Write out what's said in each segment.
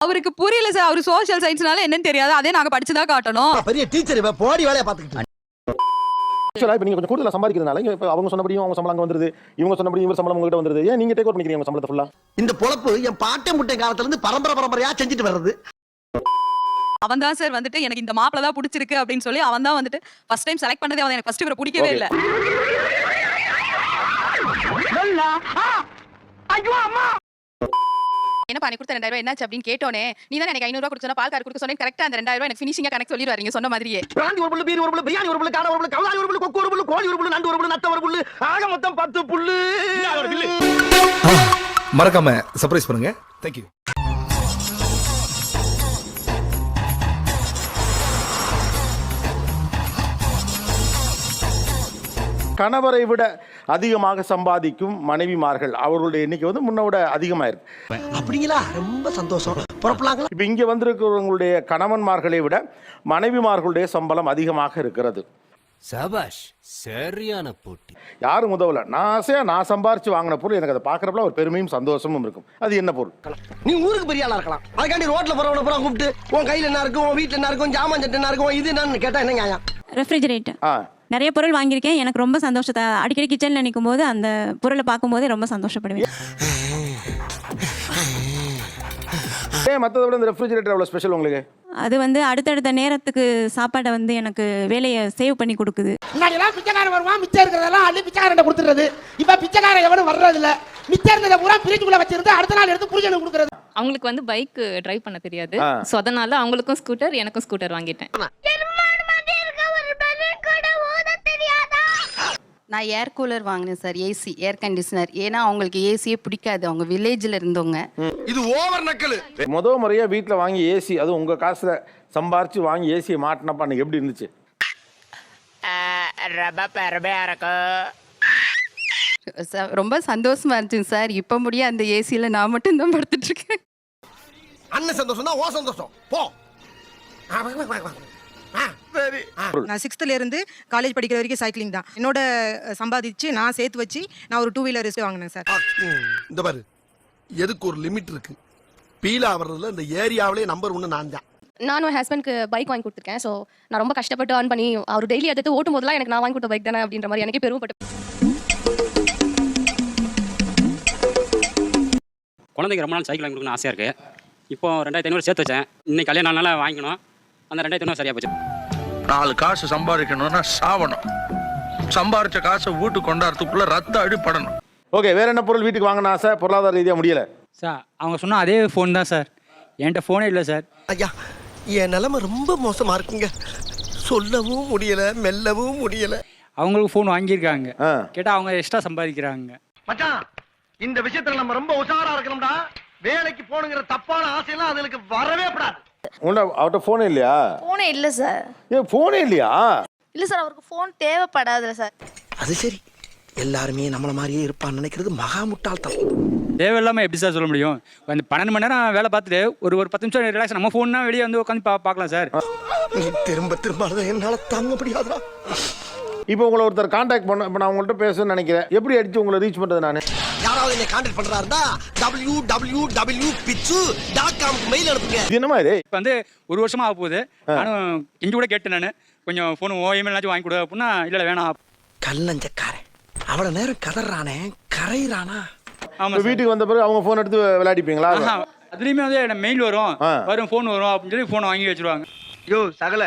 அவருக்கு புரியல சார். அவரு சோஷியல் சயின்ஸ்னால என்னன்னு தெரியாது. அதே நாங்க படிச்சுதான் காட்டணும். பெரிய டீச்சர் இவ. போடி வேலைய பாத்துக்கிட்டு ஆக்சுவலா இப்போ நீங்க கொஞ்சம் கூடுதலா சம்பாதிக்கிறதுனால இப்ப அவங்க சொன்னபடியும் அவங்க சம்பளம் அங்க வந்துருது. இவங்க சொன்னபடியும் இவர் சம்பளம் உங்ககிட்ட வந்துருது. ஏன் நீங்க டேக் ஓவர் பண்ணிக்கிறீங்க உங்க சம்பளத்தை ஃபுல்லா இந்த பொழப்பு என் பாட்டை முட்டை காலத்துல இருந்து பரம்பரை பரம்பரையா செஞ்சுட்டு வர்றது. அவன் தான் சார் வந்துட்டு எனக்கு இந்த மாப்பிள தான் பிடிச்சிருக்கு அப்படின்னு சொல்லி அவன் தான் வந்துட்டு ஃபர்ஸ்ட் டைம் செலக்ட் பண்ணதே அவன். எனக்கு ஃபர்ஸ்ட் இவரை பிடிக்கவே. இல்ல. என்னப்பா நீ கொடுத்த ரெண்டாயிரம் ரூபாய் என்னாச்சு அப்படின்னு கேட்டோனே நீ தான் எனக்கு ஐநூறு ரூபாய் கொடுத்தா பால் கார் கொடுக்க சொன்னேன் கரெக்டா அந்த ரெண்டாயிரம் ரூபாய் எனக்கு ஃபினிஷிங்கா கணக்கு சொல்லிடுவாரு நீங்க சொன்ன மாதிரியே. பிராந்தி ஒரு புல்லு பீர் ஒரு புல்லு பிரியாணி ஒரு புல்லு காடை ஒரு புல்லு கவலாய் ஒரு புல்லு கொக்கு ஒரு புல்லு கோழி ஒரு புல்லு நண்டு ஒரு புல்லு நத்த ஒரு புல்லு ஆக மொத்தம் பத்து புல்லு. மறக்காம சர்ப்ரைஸ் பண்ணுங்க. தேங்க்யூ கணவரை விட அதிகமாக சம்பாதிக்கும் மனைவிமார்கள். அவர்களுடைய எண்ணிக்கை வந்து முன்ன விட அதிகமாக இருக்கு அப்படிங்களா? ரொம்ப சந்தோஷம். புறப்படலாங்களா? இப்போ இங்கே வந்திருக்கிறவங்களுடைய கணவன்மார்களை விட மனைவிமார்களுடைய சம்பளம் அதிகமாக இருக்கிறது. சபாஷ் சரியான போட்டி. யாரும் உதவல. நான் ஆசையா நான் சம்பாரிச்சு வாங்கின பொருள் எனக்கு அதை பார்க்கறப்பல ஒரு பெருமையும் சந்தோஷமும் இருக்கும். அது என்ன பொருள்? நீ ஊருக்கு பெரிய ஆளா இருக்கலாம். அதுக்காண்டி ரோட்ல போறவன பூரா கூப்பிட்டு உன் கையில என்ன இருக்கும் உன் வீட்டுல என்ன இருக்கும் ஜாமான் சட்டை என்ன இருக்கும் இது என்னன்னு கேட்டா என்ன ரெஃப்ரிஜரேட்டர் ஆ. நிறைய பொருள் வாங்கியிருக்கேன். எனக்கு ரொம்ப சந்தோஷத்தை அடிக்கடி கிச்சனில் நிற்கும் போது அந்த பொருளை பார்க்கும்போதே ரொம்ப சந்தோஷப்படுவேன். ஏன் மற்றதை விட இந்த ரெஃப்ரிஜரேட்டர் அவ்வளோ ஸ்பெஷல் உங்களுக்கு? அது வந்து அடுத்தடுத்த நேரத்துக்கு சாப்பாடை வந்து எனக்கு வேலையை சேவ் பண்ணி கொடுக்குது. முன்னாடிலாம் பிச்சைக்காரன் வருவான் மிச்சம் இருக்கிறதெல்லாம் அள்ளி பிச்சைக்காரன் கொடுத்துறது இப்ப பிச்சைக்காரன் எவனும் வர்றது இல்ல மிச்சம் இருந்ததை பூரா பிரிச்சுக்குள்ள வச்சிருந்து அடுத்த நாள் எடுத்து புரிஞ்சனுக்கு கொடுக்குறது. அவங்களுக்கு வந்து பைக் டிரைவ் பண்ண தெரியாது. சோ அதனால அவங்களுக்கும் ஸ்கூட்டர் எனக்கும் ஸ்கூட்டர் வாங்கிட்டேன். நான் ஏர் கூலர் வாங்கினேன் சார் ஏசி ஏர் கண்டிஷனர் ஏன்னா அவங்களுக்கு ஏசியே பிடிக்காது. அவங்க வில்லேஜில் இருந்தவங்க. இது ஓவர் நக்கலு முத முறையா வீட்டில் வாங்கி ஏசி அதுவும் உங்க காசுல சம்பாரிச்சு வாங்கி ஏசியை மாட்டினப்ப அன்னைக்கு எப்படி இருந்துச்சு? ச- ரொம்ப சந்தோஷமா இருந்துச்சுங்க சார் இப்போ முடிய அந்த ஏசியில் நான் மட்டும் தான் படுத்துட்டு இருக்கேன். அண்ணன் சந்தோஷம் தான் ஓ சந்தோஷம். போ. ஆ, வா, வா, வா, வா. ஆ, சரி. ஆ. நான் சிக்ஸ்த்ல இருந்து காலேஜ் படிக்கிற வரைக்கும் சைக்கிளிங் தான். என்னோட சம்பாதிச்சு நான் சேர்த்து வச்சு நான் ஒரு டூ வீலர் வாங்கினேன் சார். இந்த பாரு. எதுக்கு ஒரு லிமிட் இருக்கு? பீலா வர்றதுல இந்த ஏரியாவிலே நம்பர் ஒன்னு நான் தான். நானும் ஹஸ்பண்ட்க்கு பைக் வாங்கி கொடுத்துருக்கேன். சோ நான் ரொம்ப கஷ்டப்பட்டு earn பண்ணி அவர் டெய்லி எடுத்து ஓட்டும் போதெல்லாம் எனக்கு நான் வாங்கி கொடுத்த பைக் தானே அப்படின்ற மாதிரி எனக்கு பெருமைப்பட்டு குழந்தைக்கு ரொம்ப நாள் சைக்கிள் வாங்கி கொடுக்கணும்னு ஆசையாக இருக்கு. இப்போ ரெண்டாயிரத்தி ஐநூறு சேர்த்து வச்சேன். இன்னைக்கு கல்யாணம் நாளாக வாங்கிக்கணும். அந்த ரெண்டாயிரத்தி ஐநூறு சரியா போச்சு. நாலு காசு சம்பாதிக்கணும்னா சாவணும். சம்பாரிச்ச காசை வீட்டுக்கு கொண்டாடுறதுக்குள்ள ரத்த அடிப்படணும் ஓகே வேற என்ன பொருள் வீட்டுக்கு வாங்கின ஆசை? பொருளாதார ரீதியா முடியல. சார் அவங்க சொன்ன அதே ஃபோன் தான் சார். என்கிட்ட ஃபோனே இல்லை சார். ஐயா என் நிலைமை ரொம்ப மோசமா இருக்குங்க. சொல்லவும் முடியல மெல்லவும் முடியல. அவங்களுக்கு ஃபோன் வாங்கியிருக்காங்க. ஆ. கேட்டால் அவங்க எக்ஸ்ட்ரா சம்பாதிக்கிறாங்க. மச்சான் இந்த விஷயத்துல நம்ம ரொம்ப உஷாரா இருக்கணும்டா. வேலைக்கு போகணுங்கிற தப்பான ஆசையெல்லாம் அதுக்கு வரவே கூடாது. உன்ன அவர்கிட்ட ஃபோனே இல்லையா? ஃபோனே இல்லை சார் ஏன் ஃபோனே இல்லையா? இல்லை சார் அவருக்கு ஃபோன் தேவைப்படாதுல்ல சார் அது சரி. எல்லாருமே நம்மள மாதிரியே இருப்பான்னு நினைக்கிறது மகா முட்டாள்தனம் தேவையில்லாமல் எப்படி சார் சொல்ல முடியும்? அந்த பன்னெண்டு மணி நேரம் வேலை பார்த்துட்டு ஒரு ஒரு பத்து நிமிஷம் ரிலாக்ஸ் நம்ம ஃபோன்னா வெளியே வந்து உட்காந்து பா பார்க்கலாம் சார் திரும்ப திரும்ப என்னால தாங்க முடியாதுடா. இப்போ உங்களை ஒருத்தர் காண்டாக்ட் பண்ண இப்போ நான் உங்கள்கிட்ட பேசணும்னு நினைக்கிறேன். எப்படி அடிச்சு உங்களை ரீச் பண்றது நான்? என்னை கான்டாக்ட் பண்றாருந்தா டபிள்யூ டபிள்யூ டபிள்யூ பிச்சு டாட் காம்க்கு மெயில் அனுப்புங்க. இது என்னமா இது? இப்போ வந்து ஒரு வருஷமா ஆக போகுது. நானும் இங்கே கூட கேட்டேன் நான். கொஞ்சம் ஃபோன் ஓஎம்எல்னாச்சும் வாங்கி கொடு அப்படின்னா இல்லை வேணாம். கல்லஞ்சக்காரன் அவ்வளவு நேரம் கதறானே கரையிறானா? ஆமாம் வீட்டுக்கு வந்த பிறகு அவங்க ஃபோன் எடுத்து விளையாடிப்பீங்களா? அதுலேயுமே வந்து மெயில் வரும். வரும் ஃபோன் வரும் அப்படின்னு சொல்லி ஃபோனை வாங்கி வச்சிருவாங்க. யோ சகல.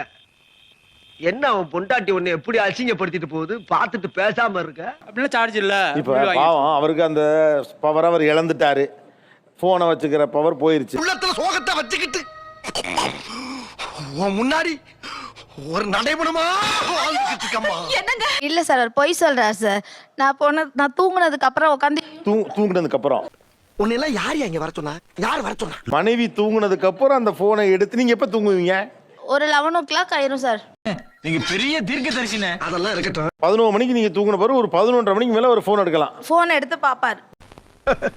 என்ன அவன் பொண்டாட்டி உன்னை எப்படி அசிங்கப்படுத்திட்டு போகுது? பார்த்துட்டு பேசாம இருக்க. அப்படிலாம் சார்ஜ் இல்லை. இப்போ பாவம் அவருக்கு அந்த பவர் அவர் இழந்துட்டாரு. ஃபோனை வச்சுக்கிற பவர் போயிருச்சு. உள்ளத்துல சோகத்தை வச்சுக்கிட்டு. உன் முன்னாடி ஒரு நடைபெணுமா இல்லை சார் அவர் பொய் சொல்கிறார் சார். நான் போன நான் தூங்குனதுக்கு அப்புறம் உட்காந்து தூங்குனதுக்கு அப்புறம். உன்னை எல்லாம் யார் இங்க வர சொன்னா? யார் வர சொன்னா? மனைவி தூங்குனதுக்கு அப்புறம் அந்த ஃபோனை எடுத்து நீங்க எப்போ தூங்குவீங்க? ஒரு லெவன் ஓ கிளாக் ஆயிரும் சார். அதெல்லாம் இருக்கட்டும். பதினோரு மணிக்கு நீங்க தூங்குன பிறகு ஒரு பதினொன்றரை மணிக்கு மேல ஒரு ஃபோன் எடுக்கலாம். ஃபோன் எடுத்து பார்ப்பார்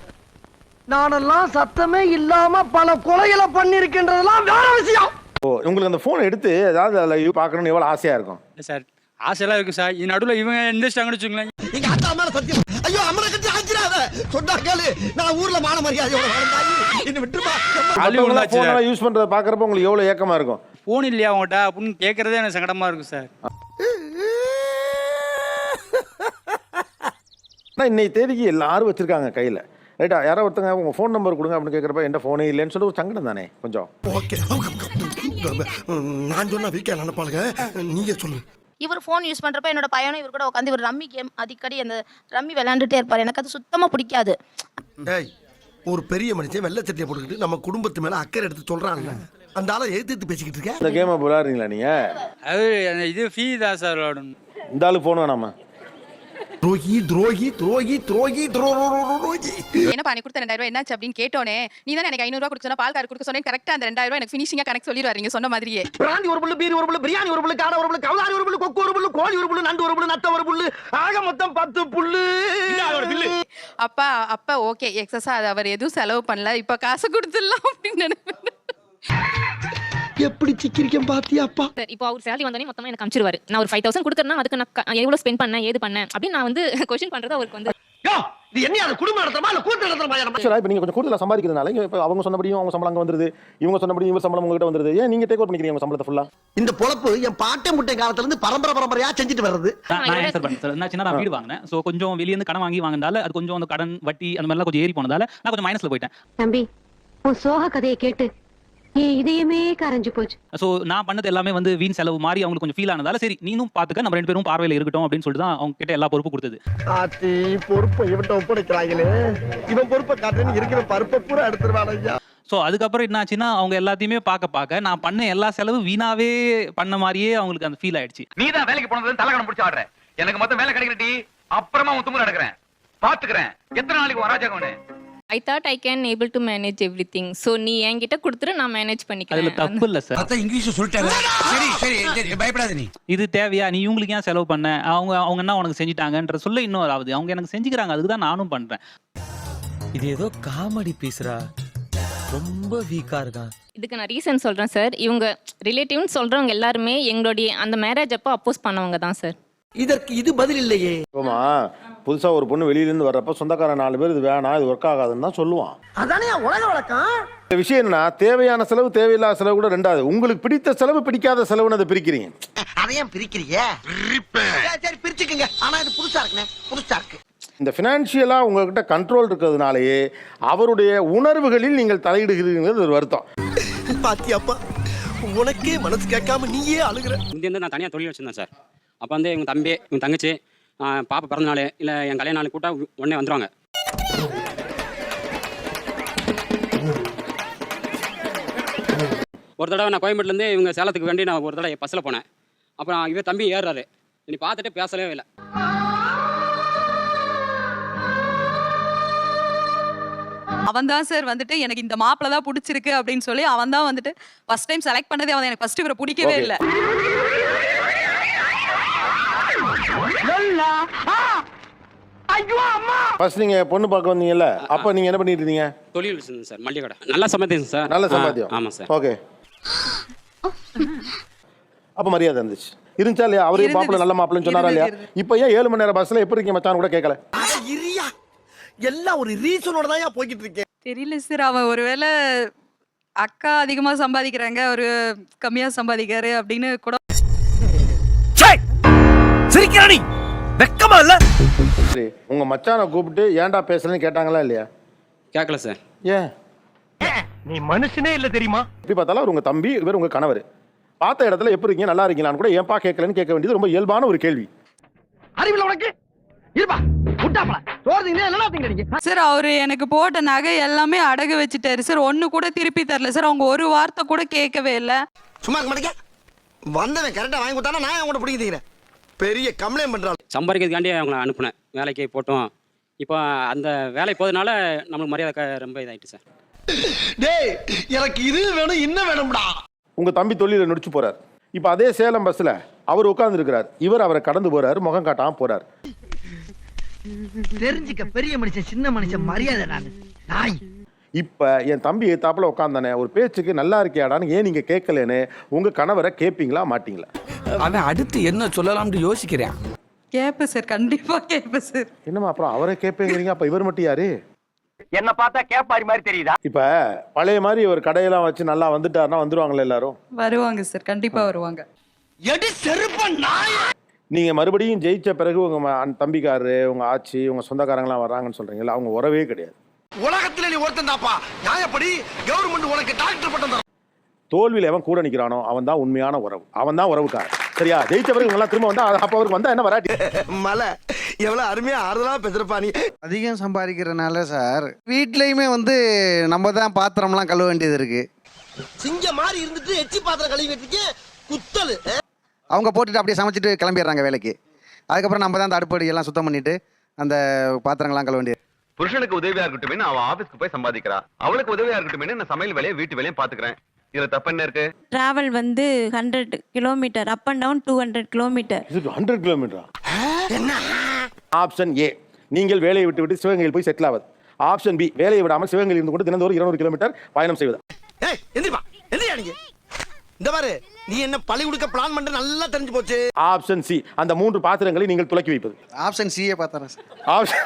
நானெல்லாம் சத்தமே இல்லாம பல கொலைகளை பண்ணிருக்கின்றதெல்லாம் வேற விஷயம். ஓ உங்களுக்கு அந்த ஃபோனை எடுத்து ஏதாவது அதில் பார்க்கணும்னு எவ்வளோ ஆசையா இருக்கும்? சார் ஆசையெல்லாம் இருக்குது சார். இது நடுவில் இவங்க எந்திரிச்சிட்டாங்கன்னு வச்சுங்களேன் எங்க அத்தா மேல சத்தியம். ஐயோ அம்மனை கட்டி ஆச்சிடாத சொன்னா கேளு. நான் ஊர்ல மான மரியாதையோட என்ன விட்டுருமா? போன் யூஸ் பண்றத பாக்குறப்ப உங்களுக்கு எவ்வளவு ஏக்கமா இருக்கும்? ஃபோன் இல்லையா அவங்கள்ட்ட அப்படின்னு கேட்கறதே எனக்கு சங்கடமா இருக்கும் சார். இன்னைக்கு தேதிக்கு எல்லாரும் வச்சிருக்காங்க கையில. ரைட்டா யாரோ ஒருத்தங்க உங்க ஃபோன் நம்பர் கொடுங்க அப்படின்னு கேட்கறப்ப எந்த ஃபோனே இல்லைன்னு சொல்லி ஒரு சங்கடம் தானே கொஞ்சம். ஓகே நான் சொன்னா வீக்கா நினைப்பாளுங்க நீங்க சொல்லு. இவர் ஃபோன் யூஸ் பண்றப்ப என்னோட பையனும் இவர் கூட உட்காந்து இவர் ரம்மி கேம் அடிக்கடி அந்த ரம்மி விளையாண்டுட்டே இருப்பார். எனக்கு அது சுத்தமா பிடிக்காது. ஒரு பெரிய மனுஷன் வெள்ளை சட்டையை போட்டுக்கிட்டு நம்ம குடும்பத்து மேல அக்கறை எடுத்து சொல்றான்ல. அந்த ஆளை எதிர்த்து பேசிக்கிட்டு இருக்க? இந்த கேமை விளையாடுறீங்களா நீங்க? அது இது ஃபீ தான் சார் விளாடணும் இந்த ஆளு ஃபோன் வேணாமா? துரோகி துரோகி துரோகி துரோகி துரோகி என்னப்பா நீ கொடுத்த ரெண்டாயிரம் ரூபாய் என்னாச்சு அப்படின்னு கேட்டோனே நீ தான் எனக்கு ஐநூறு ரூபாய் கொடுக்க சொன்னா பால் கார் கொடுக்க சொன்னேன் கரெக்டா அந்த ரெண்டாயிரம் ரூபாய் எனக்கு ஃபினிஷிங்கா கணக்கு சொல்லிடுவாரு நீங்க சொன்ன மாதிரியே. பிராந்தி ஒரு புல்லு பீரி ஒரு புல்லு பிரியாணி ஒரு புல்லு காடை ஒரு புல்லு கவுதாரி ஒரு புல்லு கொக்கு ஒரு புல்லு கோழி ஒரு புல்லு நண்டு ஒரு புல்லு நத்த ஒரு புல்லு ஆக மொத்தம் பத்து புல்லு. அப்பா அப்பா ஓகே எக்ஸஸா அது அவர் எதுவும் செலவு பண்ணல இப்ப காசு கொடுத்துடலாம் அப்படின்னு நினைப்பேன். எப்படி சிக்கிரிக்கம் பாத்தியாப்பா? சார் இப்போ அவர் சேலரி வந்தோடனே மொத்தமா எனக்கு அனுப்பிச்சிருவாரு நான் ஒரு ஃபைவ் தௌசண்ட் கொடுக்குறேன்னா அதுக்கு நான் எவ்வளவு ஸ்பெண்ட் பண்ணேன் ஏது பண்ணேன் அப்படின்னு நான் வந்து கொஸ்டின் பண்றது அவருக்கு வந்து. இது என்ன குடும்ப நடத்துறமா இல்ல கூட்டு நடத்துறமா ஆக்சுவலா இப்போ நீங்க கொஞ்சம் கூடுதலா சம்பாதிக்கிறதுனால இப்போ அவங்க சொன்னபடியும் அவங்க சம்பளம் அங்க வந்துருது. இவங்க சொன்னபடியும் இவர் சம்பளம் உங்ககிட்ட வந்துருது. ஏன் நீங்க டேக் ஓவர் பண்ணிக்கிறீங்க உங்க சம்பளத்தை ஃபுல்லா இந்த பொழப்பு என் பாட்டை முட்டை காலத்துல இருந்து பரம்பரை பரம்பரையா செஞ்சுட்டு வர்றது. நான் ஆன்சர் பண்ணேன் சார் என்னாச்சுன்னா நான் வீடு வாங்கினேன். ஸோ கொஞ்சம் வெளியே இருந்து கடன் வாங்கி வாங்கினால அது கொஞ்சம் அந்த கடன் வட்டி அந்த மாதிரிலாம் கொஞ்சம் ஏறி போனதால நான் கொஞ்சம் மைனஸ்ல போயிட்டேன். தம்பி உன் சோக கதையை கேட்டு என் இதயமே கரைஞ்சு போச்சு. ஸோ நான் பண்ணது எல்லாமே வந்து வீண் செலவு மாதிரி அவங்களுக்கு கொஞ்சம் ஃபீல் ஆனதால சரி நீனும் பார்த்துக்க நம்ம ரெண்டு பேரும் பார்வையில் இருக்கட்டும் அப்படின்னு சொல்லிட்டு தான் அவங்க கிட்ட எல்லா பொறுப்பு கொடுத்தது. ஆத்தி பொறுப்பை இவன்ட்ட ஒப்படைக்கிறாங்களே. இவன் பொறுப்பை காட்டுன்னு இருக்கிற பருப்பை பூரா எடுத்துருவான் ஐயா. ஸோ அதுக்கப்புறம் என்னாச்சுன்னா அவங்க எல்லாத்தையுமே பார்க்க பார்க்க நான் பண்ண எல்லா செலவு வீணாவே பண்ண மாதிரியே அவங்களுக்கு அந்த ஃபீல் ஆயிடுச்சு. நீ தான் வேலைக்கு போனது தலைக்கணம் பிடிச்சி ஆடுற. எனக்கு மொத்தம் வேலை கிடைக்கிறடி அப்புறமா உன் தும்முற எடுக்கிறேன். பாத்துக்கிறேன். எத்தனை நாளைக்கு வராஜகவனு I thought I can able to manage everything so நீ என்கிட்ட கொடுத்துரு நான் மேனேஜ் அதுல பண்ணிக்கிறேன் தப்பு இல்லை சார். இங்கிலீஷ் சொல்லிட்டாங்க. சரி சரி சரி பயப்படாத நீ. இது தேவையா? நீ இவங்களுக்கு ஏன் செலவு பண்ண? அவங்க அவங்க என்ன உனக்கு செஞ்சுட்டாங்கன்ற சொல்ல இன்னும் ஆகுது அவங்க எனக்கு செஞ்சுக்கிறாங்க அதுக்கு தான் நானும் பண்றேன். இது ஏதோ காமெடி பீஸ்ரா. ரொம்ப வீக்கா இருக்கான் இதுக்கு நான் ரீசன் சொல்றேன் சார் இவங்க ரிலேட்டிவ்னு சொல்றவங்க எல்லாருமே எங்களுடைய அந்த மேரேஜ் அப்போ அப்போஸ் பண்ணவங்க தான் சார் இதற்கு இது பதில் இல்லையே. ஆமா புதுசா ஒரு பொண்ணு வெளியில இருந்து வர்றப்ப சொந்தக்காரன் நாலு பேர் இது வேணாம் இது ஒர்க் ஆகாதுன்னு தான் சொல்லுவான். அதானே உலக வழக்கம்? இந்த விஷயம் என்னன்னா தேவையான செலவு தேவையில்லாத செலவு கூட ரெண்டாவது. உங்களுக்கு பிடித்த செலவு பிடிக்காத செலவுன்னு அதை பிரிக்கிறீங்க. அதையும் பிரிக்கிறீங்க சரி, சரி பிரிச்சுக்குங்க. ஆனா இது புதுசா இருக்குண்ணே புதுசா இருக்கு. இந்த ஃபினான்ஷியலா உங்ககிட்ட கண்ட்ரோல் இருக்கிறதுனாலயே அவருடைய உணர்வுகளில் நீங்கள் தலையிடுகிறீங்கிறது ஒரு வருத்தம். பாத்தியாப்பா உனக்கே மனசு கேட்காம நீயே அழுகுற. இங்கே வந்து நான் தனியாக தொழில் வச்சிருந்தேன் சார். அப்போ வந்து எங்கள் தம்பி எங்கள் தங்கச்சி பாப்பா பிறந்த நாள் இல்லை என் கல்யாண நாள் கூட்டா உடனே வந்துருவாங்க. ஒரு தடவை நான் கோயம்பேட்டிலேருந்து இவங்க சேலத்துக்கு வேண்டி நான் ஒரு தடவை பஸ்ஸில் போனேன். அப்புறம் இவர் தம்பி ஏறுறாரு. நீ பார்த்துட்டு பேசவே இல்லை. அவன் தான் சார் வந்துட்டு எனக்கு இந்த மாப்பிள தான் பிடிச்சிருக்கு அப்படின்னு சொல்லி அவன் தான் வந்துட்டு ஃபர்ஸ்ட் டைம் செலக்ட் பண்ணதே அவன் எனக்கு ஃபர்ஸ்ட் இவரை பிடிக்கவே. இல்லை. ஃபர்ஸ்ட் நீங்க பொண்ணு பார்க்க வந்தீங்கல்ல அப்ப நீங்க என்ன பண்ணிட்டு இருந்தீங்க தொழில் வச்சிருந்தேன் சார் மல்லிகை கடை நல்லா சம்பாதிச்சேன் சார். நல்ல சம்பாத்தியம். ஆமாம் சார். ஓகே. அப்ப மரியாதை இருந்துச்சு. இருந்துச்சா இல்லையா? அவரே. மாப்பிள்ள நல்ல மாப்பிள்ளன்னு சொன்னாரா இல்லையா? இப்போ ஏன் ஏழு மணி நேரம் பஸ்ல எப்படி இருக்கீங்க மச்சான்? கூட கேட்கல அட இரியா. எல்லாம் ஒரு ரீசனோட தான் போய்கிட்டு இருக்கேன். தெரியல சார் அவன் ஒருவேளை அக்கா அதிகமா சம்பாதிக்கிறாங்க ஒரு கம்மியா சம்பாதிக்காரு அப்படின்னு கூட சிரிக்கிறானி வெக்கமா இல்ல? சரி உங்க மச்சானை கூப்பிட்டு ஏன்டா பேசுறேன்னு கேட்டாங்களா இல்லையா? கேட்கல சார். ஏன்? நீ மனுஷனே இல்ல தெரியுமா? எப்படி பார்த்தாலும் அவர் உங்க தம்பி இவர் உங்க கணவர். பார்த்த இடத்துல எப்படி இருக்கீங்க நல்லா இருக்கீங்களான்னு கூட ஏன்பா கேட்கலன்னு கேட்க வேண்டியது ரொம்ப இயல்பான ஒரு கேள்வி. அறிவில்ல உனக்கு? இருப்பா சார் அவரு எனக்கு போட்ட நகை எல்லாமே அடகு வச்சுட்டாரு. சார் ஒண்ணு கூட திருப்பி தரல. சார் அவங்க ஒரு வார்த்தை கூட கேட்கவே இல்லை. சும்மா இருக்க மாட்டேங்க. வந்தவன் கரெக்டா வாங்கி கொடுத்தானா நான் அவங்கள்ட்ட பிடிக்கிறேன் பெரிய கம்ப்ளைண்ட் பண்றாள். சம்பாதிக்கிறதுக்காண்டி அவங்கள அனுப்புனேன். வேலைக்கு போட்டோம். இப்போ அந்த வேலை போதனால நம்மளுக்கு மரியாதை ரொம்ப இதாயிட்டு சார். டேய் எனக்கு இது வேணும் இன்னும் வேணும்டா. உங்க தம்பி தொழில நடிச்சு போறார். இப்போ அதே சேலம் பஸ்ல அவர் உட்கார்ந்து இருக்கிறார் இவர் அவரை கடந்து போறாரு முகம் காட்டாம போறார். தெரிஞ்சுக்க பெரிய மனுஷன் சின்ன மனுஷன் மரியாதை நான். நாய். இப்ப என் தம்பி தாப்புல உட்காந்தானே ஒரு பேச்சுக்கு நல்லா இருக்கியாடான்னு ஏன் நீங்க கேட்கலன்னு உங்க கணவரை கேட்பீங்களா மாட்டீங்களா? அவன் அடுத்து என்ன சொல்லலாம்னு யோசிக்கிறேன். கேட்பேன் சார் கண்டிப்பா கேட்பேன் சார். என்னம்மா அப்புறம் அவரை கேட்பேங்கிறீங்க அப்ப இவர் மட்டும் யாரு? என்ன பார்த்தா கேப்பாரி மாதிரி தெரியுதா? இப்ப பழைய மாதிரி ஒரு கடையெல்லாம் வச்சு நல்லா வந்துட்டாருன்னா வந்துருவாங்களே எல்லாரும்? வருவாங்க சார் கண்டிப்பா வருவாங்க. எடி செருப்ப நாய் நீங்க மறுபடியும் ஜெயிச்ச பிறகு உங்க ம- அண்ணன் தம்பிக்காரரு உங்க ஆச்சி உங்க சொந்தக்காரங்களாம் வர்றாங்கன்னு சொல்றீங்கல்ல அவங்க உறவே கிடையாது. உலகத்துல நீ ஒருத்தன் தாப்பா நியாயப்படி கவர்மெண்ட் உனக்கு டாக்டர் பட்டம் தரும். தோல்வியில் எவன் கூட நிக்கிறானோ அவன் தான் உண்மையான உறவு. அவன் தான் உறவுக்காரன். சரியா? ஜெயிச்ச பிறகு இவங்க எல்லாம் திரும்ப வந்தா அது- அப்ப அவருக்கு வந்தா என்ன வராட்டி? மலை எவ்வளவு அருமையா ஆறுதலா பேசுறப்பா நீ. அதிகம் சம்பாதிக்கிறனால சார் வீட்லயுமே வந்து நம்ம தான் பாத்திரம்லாம் கழுவ வேண்டியது இருக்கு. சிங்க மாதிரி இருந்துட்டு எச்சி பாத்திரம் கழுவி வச்சுக்க குத்தலு அவங்க போட்டுட்டு அப்படியே சமைச்சிட்டு கிளம்பிடுறாங்க வேலைக்கு. அதுக்கப்புறம் நம்ம தான் அந்த அடுப்படி எல்லாம் சுத்தம் பண்ணிட்டு அந்த பாத்திரங்கள்லாம் கழுவ வேண்டியது. புருஷனுக்கு உதவியா இருக்கட்டும் அவ ஆபீஸ்க்கு போய் சம்பாதிக்கிறா. அவளுக்கு உதவியா இருக்கட்டும் நான் சமையல் வேலையை வீட்டு வேலையும் பாத்துக்கிறேன் இதுல தப்பு என்ன இருக்கு? ட்ராவல் வந்து hundred kilometer up and down two hundred kilometer hundred கிலோமீட்டரா option A நீங்கள் வேலையை விட்டு விட்டு சிவகங்கையில் போய் செட்டில் ஆவது. ஆப்ஷன் பி வேலையை விடாமல் சிவகங்கையில் இருந்து கொண்டு தினந்தோறும் இருநூறு கிலோமீட்டர் பயணம் செய்வது. ஏய் எந்திரிப்பா. எந்திரியா நீங்க இந்த பாரு நீ என்ன பழி கொடுக்க பிளான் பண்ற நல்லா தெரிஞ்சு போச்சு. ஆப்ஷன் சி அந்த மூன்று பாத்திரங்களை நீங்கள் துலக்கி வைப்பது. ஆப்ஷன் சிஏ பார்த்தறேன் சார் ஆப்ஷன்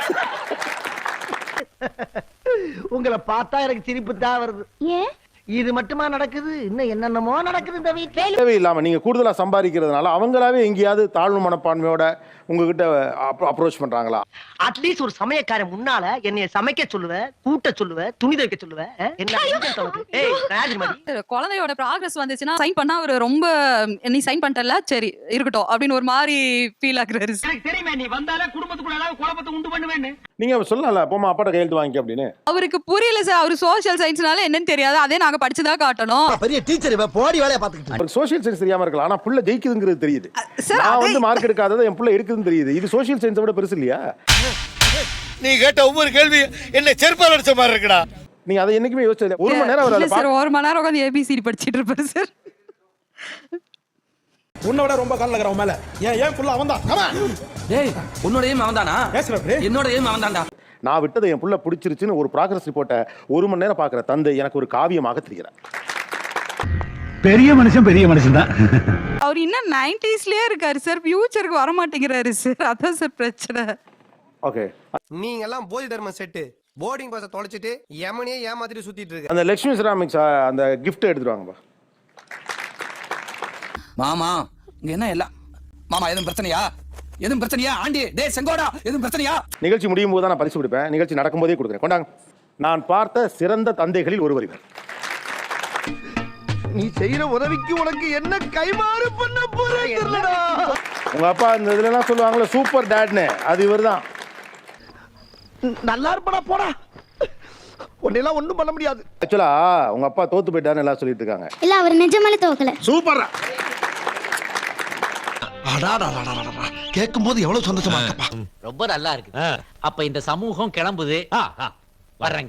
உங்களை பார்த்தா எனக்கு சிரிப்பு தான் வருது. ஏன்? இது மட்டுமா நடக்குது? இன்னும் என்னென்னமோ நடக்குது இந்த வீட்டுல தேவையில்லாம நீங்க கூடுதலா சம்பாதிக்கிறதுனால அவங்களாவே எங்கேயாவது தாழ்வு மனப்பான்மையோட உங்ககிட்ட அப்ரோச் பண்றாங்களா? அட்லீஸ்ட் ஒரு சமயக்காரன் முன்னால என்னைய சமைக்க சொல்லுவ கூட்ட சொல்லுவ துணி துவைக்க சொல்லுவ அஹ்? என்ன குழந்தையோட ப்ராக்ரஸ் வந்துச்சுன்னா சைன் பண்ணா அவர் ரொம்ப நீ சைன் பண்ணிட்டல சரி இருக்கட்டும் அப்படின்னு ஒரு மாதிரி ஃபீல் ஆகுறாரு. தெரியுமே நீ வந்தாலே குடும்பத்துக்குள்ள ஏதாவது குழப்பத்தை உண்டு பண்ணுவேன்னு. நீங்க சொல்லலாம்ல போமா அப்பாட்ட கையெழுத்து வாங்கிக்க அப்படின்னு. அவருக்கு புரியல சார் அவர் சோஷியல் சயின்ஸ்னால என்னன்னு தெரியாது. அதே நாங்க படிச்சுதான் காட்டணும். பெரிய டீச்சர் இவ போடி வேலைய பாத்துக்கிட்டு சோஷியல் சயின்ஸ் தெரியாம இருக்கலாம். ஆனா புள்ள ஜெயிக்குதுங்கிறது தெரியுது. சார் நான் வந்து மார்க் எடுக்காதது என் புள்ள இருக்குதுன்னு தெரியுது. இது சோஷியல் சயின்ஸை விட பெருசு இல்லையா? நீ கேட்ட ஒவ்வொரு கேள்வி என்ன செருப்பால் அடிச்ச மாதிரி இருக்குடா. நீங்க அதை என்னைக்குமே யோசிச்சது ஒரு மணி நேரம் அவர் சார் ஒரு மணி நேரம் உட்காந்து ஏபிசிடி படிச்சிட்டு இருப்பாரு சார் உன்னோட ரொம்ப கால் நகரம் மேல. ஏன் ஏன் ஃபுல்லா அவன் தான் டேய் உன்னோட ஏம் அவன் தானா என்னோட ஏம் அவன் தான்டா நான் விட்டதை என் புள்ள பிடிச்சிருச்சுன்னு ஒரு ப்ராக்ரஸ் ரிப்போர்ட்டை ஒரு மணி நேரம் பார்க்குற தந்தை எனக்கு ஒரு காவியமாக தெரிகிறார். பெரிய மனுஷன் பெரிய மனுஷன் தான் அவர் இன்னும் நைன்டிஸ்லயே இருக்காரு சார். ஃபியூச்சருக்கு வர மாட்டேங்கிறாரு சார். அதான் சார் பிரச்சனை. ஓகே நீங்க எல்லாம் போதி தர்ம செட்டு. போர்டிங் பாஸ தொலைச்சிட்டு யமனையே ஏமாத்திட்டு சுத்திட்டு இருக்க. அந்த லக்ஷ்மி சிராமிக்ஸ் அந்த கிஃப்ட் எடுத்துட்டு வாங்கப்பா மாமா இங்க என்ன எல்லாம்? மாமா எதுவும் பிரச்சனையா? எதுவும் பிரச்சனையா? ஆண்டி டேய் செங்கோடா எதுவும் பிரச்சனையா? நிகழ்ச்சி முடியும் போது தான் நான் பரிசு கொடுப்பேன். நிகழ்ச்சி நடக்கும்போதே கொடுக்குறேன். கொண்டாங்க. நான் பார்த்த சிறந்த தந்தைகளில் ஒருவர் இவர். நீ செய்யற உதவிக்கு உனக்கு என்ன கைமாறு பண்ண போறேன் தெரியலடா. உங்க அப்பா இந்த இதுலலாம் சொல்லுவாங்கல்ல சூப்பர் டேட்னு. அது இவர் தான். நல்லா இருப்படா போடா. உன்னெல்லாம் ஒண்ணும் பண்ண முடியாது. ஆக்சுவலா உங்க அப்பா தோத்து போயிட்டாருன்னு எல்லாம் சொல்லிட்டு இருக்காங்க. இல்ல அவர் நிஜமாலே தோக்கல. சூப்பர் கேட்கும் போது எவ்வளவு சந்தோஷமா இருக்கப்பா. ரொம்ப நல்லா இருக்கு. அப்ப இந்த சமூகம் கிளம்புது. வர்றேங்க.